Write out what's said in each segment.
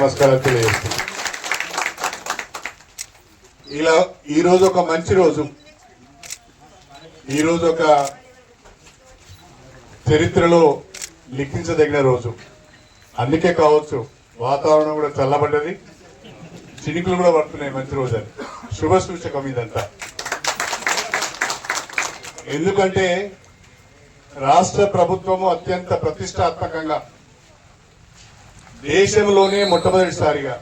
నమస్కారాలు తెలియజేస్తున్నాను ఇలా ఈరోజు ఒక మంచి రోజు. ఈరోజు ఒక చరిత్రలో లిఖించదగిన రోజు. అందుకే కావచ్చు వాతావరణం కూడా చల్లబడ్డది. చినుకులు కూడా పడుతున్నాయి మంచి రోజు అని. శుభ సూచకం ఇదంతా. ఎందుకంటే రాష్ట్ర ప్రభుత్వము అత్యంత ప్రతిష్టాత్మకంగా దేశంలోనే మొట్టమొదటిసారిగా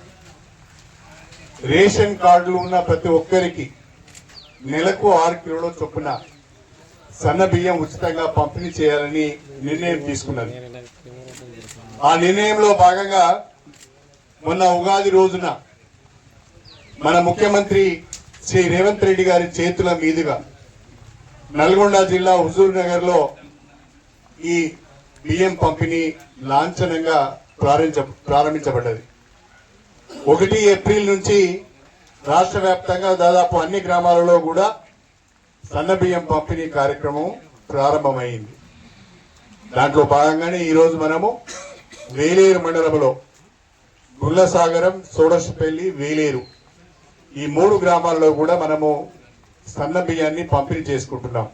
రేషన్ కార్డులు ఉన్న ప్రతి ఒక్కరికి నెలకు ఆరు కిలోల చొప్పున సన్న బియ్యం ఉచితంగా పంపిణీ చేయాలని నిర్ణయం తీసుకున్నది. ఆ నిర్ణయంలో భాగంగా మొన్న ఉగాది రోజున మన ముఖ్యమంత్రి శ్రీ రేవంత్ రెడ్డి గారి చేతుల మీదుగా నల్గొండ జిల్లా హుజూర్ నగర్లో ఈ బియ్యం పంపిణీ లాంఛనంగా ప్రారంభించ ప్రారంభించబడ్డది. ఒకటి ఏప్రిల్ నుంచి రాష్ట్ర వ్యాప్తంగా దాదాపు అన్ని గ్రామాలలో కూడా సన్న బియ్యం పంపిణీ కార్యక్రమం ప్రారంభమైంది. దాంట్లో భాగంగానే ఈరోజు మనము వేలేరు మండలంలో గుల్లసాగరం సోడసపల్లి వేలేరు ఈ మూడు గ్రామాల్లో కూడా మనము సన్న బియ్యాన్ని పంపిణీ చేసుకుంటున్నాం.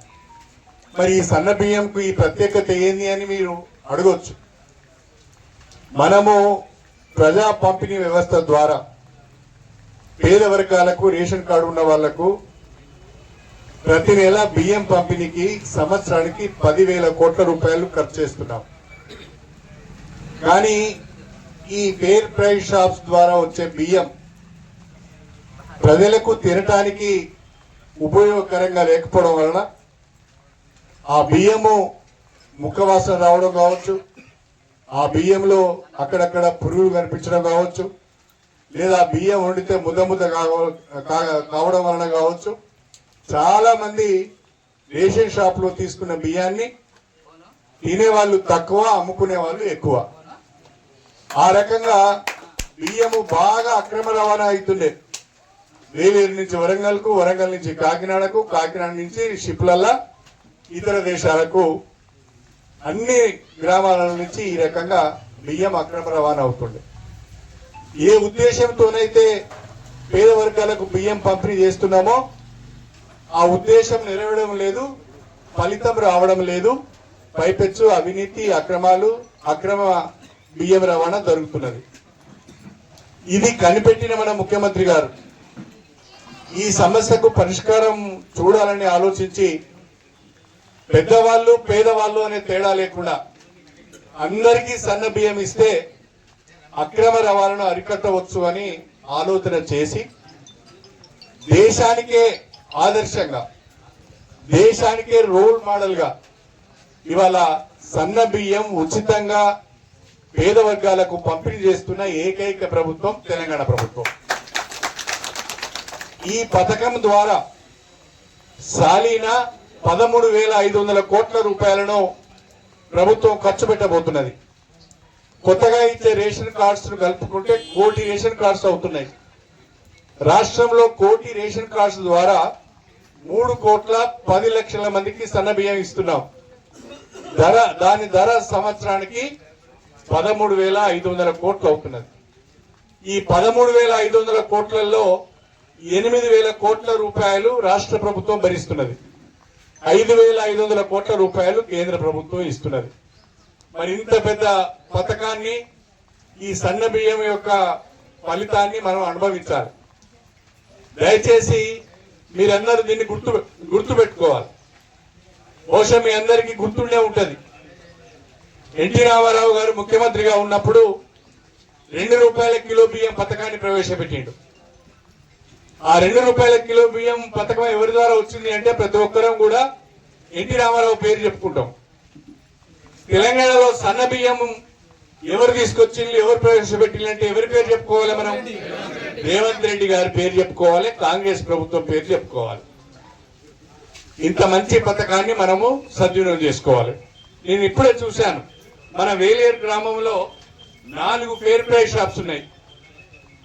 మరి ఈ సన్న బియ్యంకు ఈ ప్రత్యేకత ఏంది అని మీరు అడగొచ్చు. మనము ప్రజా పంపిణీ వ్యవస్థ ద్వారా పేద వర్గాలకు రేషన్ కార్డు ఉన్న వాళ్ళకు ప్రతి నెల బియ్యం పంపిణీకి సంవత్సరానికి పదివేల కోట్ల రూపాయలు ఖర్చు చేస్తున్నాం. కానీ ఈ ఫేర్ ప్రైస్ షాప్స్ ద్వారా వచ్చే బియ్యం ప్రజలకు తినటానికి ఉపయోగకరంగా లేకపోవడం వలన ఆ బియ్యము ముఖవాసన రావడం కావచ్చు ఆ బియ్యంలో అక్కడక్కడ పురుగులు కనిపించడం కావచ్చు లేదా బియ్యం వండితే ముద్ద ముద్ద కావ- కా- కావడం వలన కావచ్చు. చాలా మంది రేషన్ షాప్లో తీసుకున్న బియ్యాన్ని తినేవాళ్ళు తక్కువ అమ్ముకునే వాళ్ళు ఎక్కువ. ఆ రకంగా బియ్యము బాగా అక్రమ రవాణా అవుతుండే. వేలేరు నుంచి వరంగల్కు వరంగల్ నుంచి కాకినాడకు కాకినాడ నుంచి షిప్లల్లా ఇతర దేశాలకు అన్ని గ్రామాల నుంచి ఈ రకంగా బియ్యం అక్రమ రవాణా అవుతుంది. ఏ ఉద్దేశంతోనైతే పేద వర్గాలకు బియ్యం పంపిణీ చేస్తున్నామో ఆ ఉద్దేశం నెరవేరడం లేదు ఫలితం రావడం లేదు పైపెచ్చు అవినీతి అక్రమాలు అక్రమ బియ్యం రవాణా జరుగుతున్నది. ఇది కనిపెట్టిన మన ముఖ్యమంత్రి గారు. ఈ సమస్యకు పరిష్కారం చూడాలని ఆలోచించి పెద్దవాళ్ళు పేదవాళ్ళు అనే తేడా లేకుండా అందరికీ సన్న బియ్యం ఇస్తే అక్రమ రవాణాను అరికట్టవచ్చు అని ఆలోచన చేసి దేశానికే ఆదర్శంగా దేశానికే రోల్ మోడల్గా ఇవాళ సన్న బియ్యం ఉచితంగా పేద వర్గాలకు పంపిణీ చేస్తున్న ఏకైక ప్రభుత్వం తెలంగాణ ప్రభుత్వం. ఈ పథకం ద్వారా సాలీనా పదమూడు వేల ఐదు వందల కోట్ల రూపాయలను ప్రభుత్వం ఖర్చు పెట్టబోతున్నది. కొత్తగా ఇచ్చే రేషన్ కార్డ్స్ కలుపుకుంటే కోటి రేషన్ కార్డ్స్ అవుతున్నాయి. రాష్ట్రంలో కోటి రేషన్ కార్డ్స్ ద్వారా మూడు కోట్ల పది లక్షల మందికి సన్న బియ్యం ఇస్తున్నాం. ధర దాని ధర సంవత్సరానికి పదమూడు వేల ఐదు వందల కోట్లు అవుతున్నది. ఈ పదమూడు వేల ఐదు వందల కోట్లలో ఎనిమిది వేల కోట్ల రూపాయలు రాష్ట్ర ప్రభుత్వం భరిస్తున్నది. ఐదు వేల ఐదు వందల కోట్ల రూపాయలు కేంద్ర ప్రభుత్వం ఇస్తున్నది. మరి ఇంత పెద్ద పథకాన్ని ఈ సన్న బియ్యం యొక్క ఫలితాన్ని మనం అనుభవించాలి. దయచేసి మీరందరూ దీన్ని గుర్తు గుర్తు పెట్టుకోవాలి బహుశా మీ అందరికీ గుర్తుండే ఉంటుంది. ఎన్టీ రామారావు గారు ముఖ్యమంత్రిగా ఉన్నప్పుడు రెండు రూపాయల కిలో బియ్యం పథకాన్ని ప్రవేశపెట్టిండు. ఆ రెండు రూపాయల కిలో బియ్యం పథకం ఎవరి ద్వారా వచ్చింది అంటే ప్రతి ఒక్కరం కూడా ఎన్టీ రామారావు పేరు చెప్పుకుంటాం. తెలంగాణలో సన్న బియ్యం ఎవరు తీసుకొచ్చిండ్రు ఎవరు ప్రవేశపెట్టిండ్రు అంటే ఎవరి పేరు చెప్పుకోవాలి మనం? రేవంత్ రెడ్డి గారి పేరు చెప్పుకోవాలి కాంగ్రెస్ ప్రభుత్వం పేరు చెప్పుకోవాలి. ఇంత మంచి పథకాన్ని మనము సద్వినియోగం చేసుకోవాలి. నేను ఇప్పుడే చూశాను మన వేలేరు గ్రామంలో నాలుగు ఫేర్ ప్రైస్ షాప్స్ ఉన్నాయి.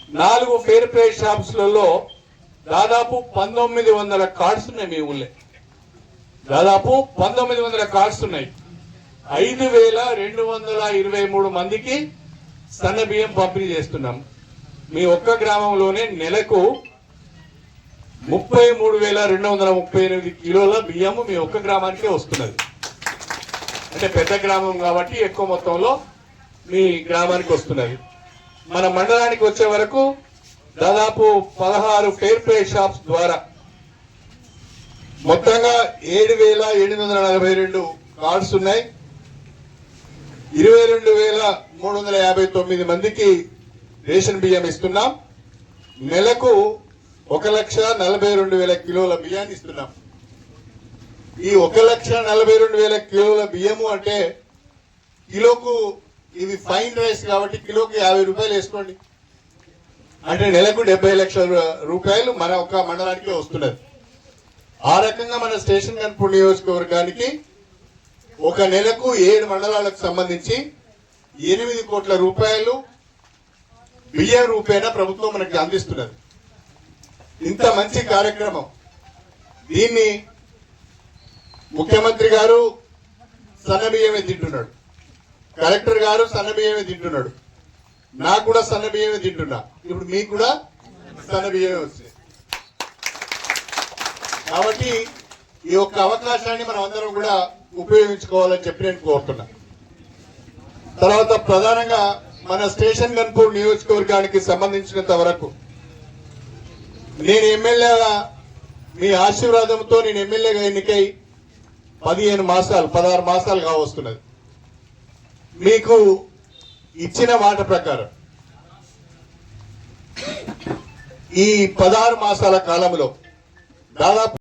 నాలుగు ఫేర్ ప్రైస్ షాప్స్లలో దాదాపు పంతొమ్మిది వందల కార్డ్స్ ఉన్నాయి మీ ఊళ్ళో. దాదాపు పంతొమ్మిది వందల కార్డ్స్ ఉన్నాయి. ఐదు వేల రెండు వందల ఇరవై మూడు మందికి సన్న బియ్యం పంపిణీ చేస్తున్నాం. మీ ఒక్క గ్రామంలోనే నెలకు ముప్పై మూడు వేల రెండు వందల ముప్పై ఎనిమిది కిలోల బియ్యము మీ ఒక్క గ్రామానికే వస్తున్నది. అంటే పెద్ద గ్రామం కాబట్టి ఎక్కువ మొత్తంలో మీ గ్రామానికి వస్తున్నది. మన మండలానికి వచ్చే వరకు దాదాపు పదహారు ఫెయిర్ ప్లే షాప్స్ ద్వారా మొత్తంగా ఏడు వేల ఏడు వందల నలభై రెండు కార్డ్స్ ఉన్నాయి. ఇరవై రెండు వేల మూడు వందల యాభై తొమ్మిది మందికి రేషన్ బియ్యం ఇస్తున్నాం. నెలకు ఒక లక్ష నలభై రెండు వేల కిలోల బియ్యాన్ని ఇస్తున్నాం. ఈ ఒక లక్ష నలభై రెండు వేల కిలోల బియ్యము అంటే కిలోకు ఇవి ఫైన్ రైస్ కాబట్టి కిలోకి యాభై రూపాయలు వేసుకోండి. అంటే నెలకు డెబ్బై లక్షల రూపాయలు మన ఒక మండలానికి వస్తున్నది. ఆ రకంగా మన స్టేషన్ కనుపూర్ నియోజకవర్గానికి ఒక నెలకు ఏడు మండలాలకు సంబంధించి ఎనిమిది కోట్ల రూపాయలు బియ్యం రూపేణా ప్రభుత్వం మనకి అందిస్తున్నది. ఇంత మంచి కార్యక్రమం. దీన్ని ముఖ్యమంత్రి గారు సన్నబియ్యమే తింటున్నాడు. కలెక్టర్ గారు సన్నబియ్యమే తింటున్నాడు. నాకు కూడా సన్న బియ్యమే తింటున్నా. ఇప్పుడు మీకు కూడా సన్న బియ్యమే వచ్చింది కాబట్టి ఈ యొక్క అవకాశాన్ని మనం అందరం కూడా ఉపయోగించుకోవాలని చెప్పి నేను కోరుతున్నా. తర్వాత ప్రధానంగా మన స్టేషన్ గన్పూర్ నియోజకవర్గానికి సంబంధించినంత వరకు నేను ఎమ్మెల్యేగా మీ ఆశీర్వాదంతో నేను ఎమ్మెల్యేగా ఎన్నికై పదిహేను మాసాలు పదహారు మాసాలు కావస్తున్నది. మీకు ఇచ్చిన మాట ప్రకారం. ఈ పదహారు మాసాల కాలంలో దాదాపు